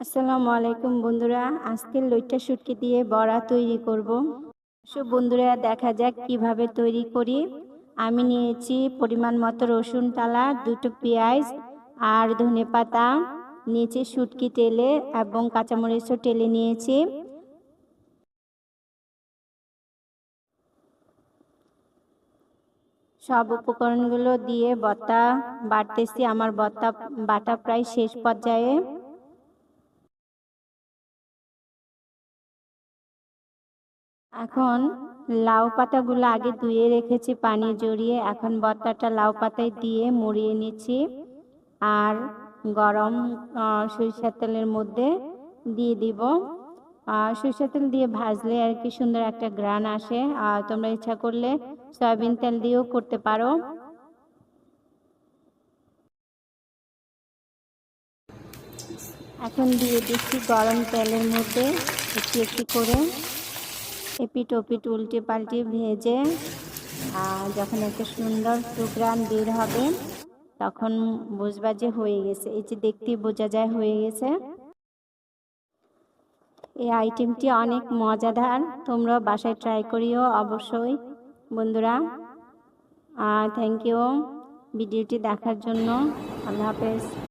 আসসালামু আলাইকুম বন্ধুরা আজকে লইট্টা শুটকি দিয়ে বড়া তৈরি করব। সব বন্ধুরা, দেখা যাক কীভাবে তৈরি করি। আমি নিয়েছি পরিমাণ মতো রসুন টালা, দুটো পেঁয়াজ আর ধনে পাতা নিয়েছি শুটকি তেলে এবং কাঁচামরিচও টেলে নিয়েছি। সব উপকরণগুলো দিয়ে বত্তা বাটতেছি আমার বত্তা বাটা প্রায় শেষ পর্যায়ে। এখন লাউ পাতাগুলো আগে ধুয়ে রেখেছি, পানি জড়িয়ে। এখন বত্তাটা লাউ পাতায় দিয়ে মুড়িয়ে নিচ্ছি আর গরম সরিষার তেলের মধ্যে দিয়ে দিব। সরিষার তেল দিয়ে ভাজলে আর কি সুন্দর একটা গ্রান আসে। আর তোমরা ইচ্ছা করলে সয়াবিন তেল দিয়েও করতে পারো। এখন দিয়ে দিচ্ছি গরম তেলের মধ্যে একটু একটু করে। এপিট ওপিট উল্টে পাল্টে ভেজে, আর যখন একটা সুন্দর সুগ্রান বের হবে, তখন বুঝবা যে হয়ে গেছে। এই যে দেখতে বোঝা যায় হয়ে গেছে। এই আইটেমটি অনেক মজাদার। তোমরা বাসায় ট্রাই করিও অবশ্যই, বন্ধুরা। আর থ্যাংক ইউ ভিডিওটি দেখার জন্য আল্লাহ হাফেজ।